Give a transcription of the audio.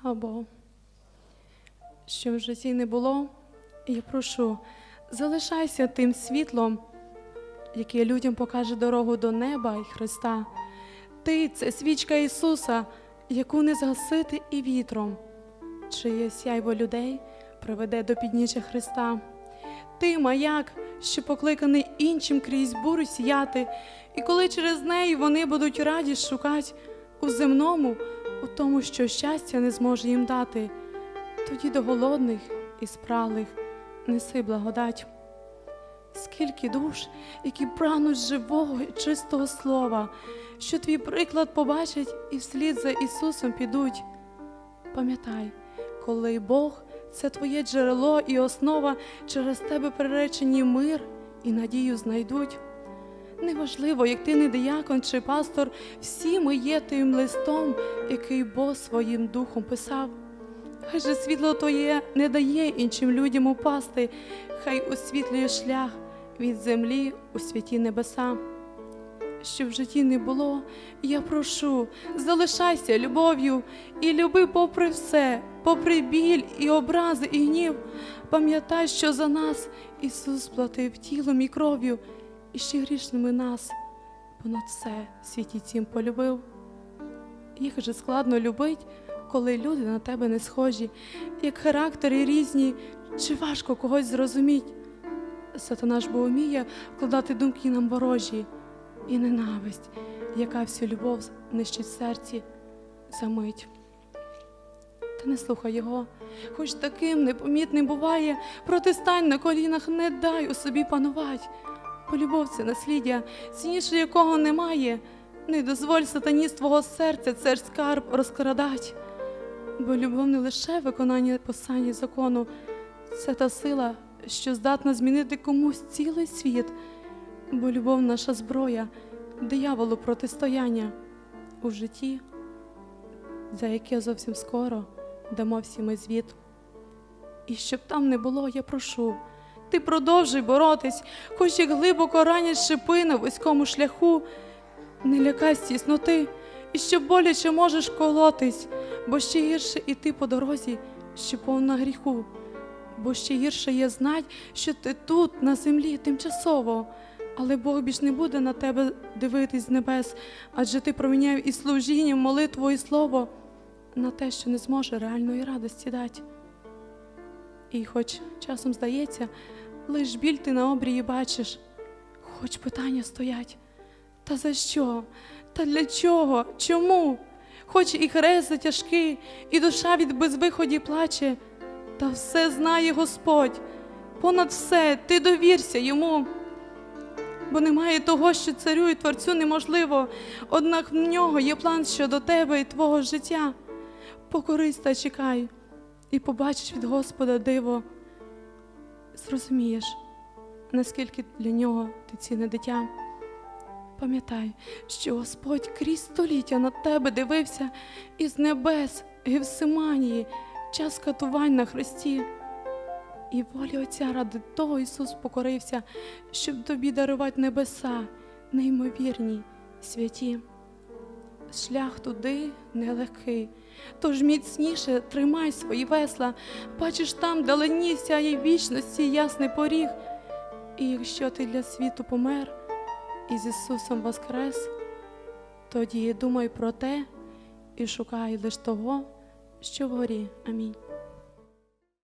Слава. Що в житті не було, я прошу, залишайся тим світлом, яке людям покаже дорогу до неба і Христа. Ти це свічка Ісуса, яку не згасити і вітром, чиє сяйво людей приведе до підніжжя Христа. Ти маяк, що покликаний іншим крізь бурю сіяти, і коли через неї вони будуть раді шукати у земному, у тому, що щастя не зможе їм дати, тоді до голодних і спралих неси благодать. Скільки душ, які прагнуть живого і чистого слова, що твій приклад побачать і вслід за Ісусом підуть. Пам'ятай, коли Бог це твоє джерело і основа, через тебе приречені мир і надію знайдуть. Неважливо, як ти не диякон чи пастор, всі ми є тим листом, який Бог своїм духом писав. Хай же світло Твоє не дає іншим людям упасти, хай освітлює шлях від землі у святі небеса. Що в житті не було, я прошу, залишайся любов'ю і люби попри все, попри біль і образи, і гнів. Пам'ятай, що за нас Ісус платив тілом і кров'ю, і ще грішними нас понад все світі цім полюбив. Їх же складно любить, коли люди на тебе не схожі, як характери різні, чи важко когось зрозуміть. Сатана ж бо вміє вкладати думки нам ворожі і ненависть, яка всю любов нищить в серці за мить. Та не слухай його, хоч таким непомітним буває, протистань на колінах, не дай у собі панувати. Бо любов це насліддя, цінніше якого немає. Не дозволь сатані з твого серця цар скарб розкрадать. Бо любов не лише виконання послання закону, це та сила, що здатна змінити комусь цілий світ. Бо любов наша зброя, дияволу протистояння у житті, за яке зовсім скоро дамо всі ми звіт. І щоб там не було, я прошу, ти продовжуй боротись, хоч як глибоко ранять шипи на вузькому шляху, не лякайся тісноти, і що боляче можеш колотись, бо ще гірше іти по дорозі, що повна гріху, бо ще гірше є знать, що ти тут, на землі, тимчасово, але Бог більш не буде на тебе дивитись з небес, адже ти проміняв і служінням, молитву, і слово на те, що не зможе реальної радості дати. І хоч часом здається, лиш біль ти на обрії бачиш, хоч питання стоять. Та за що? Та для чого? Чому? Хоч і хрест затяжкий, і душа від безвиході плаче, та все знає Господь. Понад все ти довірся йому. Бо немає того, що царю і творцю неможливо, однак в нього є план щодо тебе і твого життя. Покорись та чекай, і побачиш від Господа диво. Зрозумієш, наскільки для нього ти цінне дитя. Пам'ятай, що Господь крізь століття на тебе дивився із небес Гевсиманії, час катувань на хресті. І волі Отця ради того Ісус покорився, щоб тобі дарувати небеса, неймовірні, святі. Шлях туди нелегкий, тож міцніше тримай свої весла, бачиш там далині сяє вічності ясний поріг. І якщо ти для світу помер і з Ісусом воскрес, тоді думай про те і шукай лиш того, що вгорі. Амінь.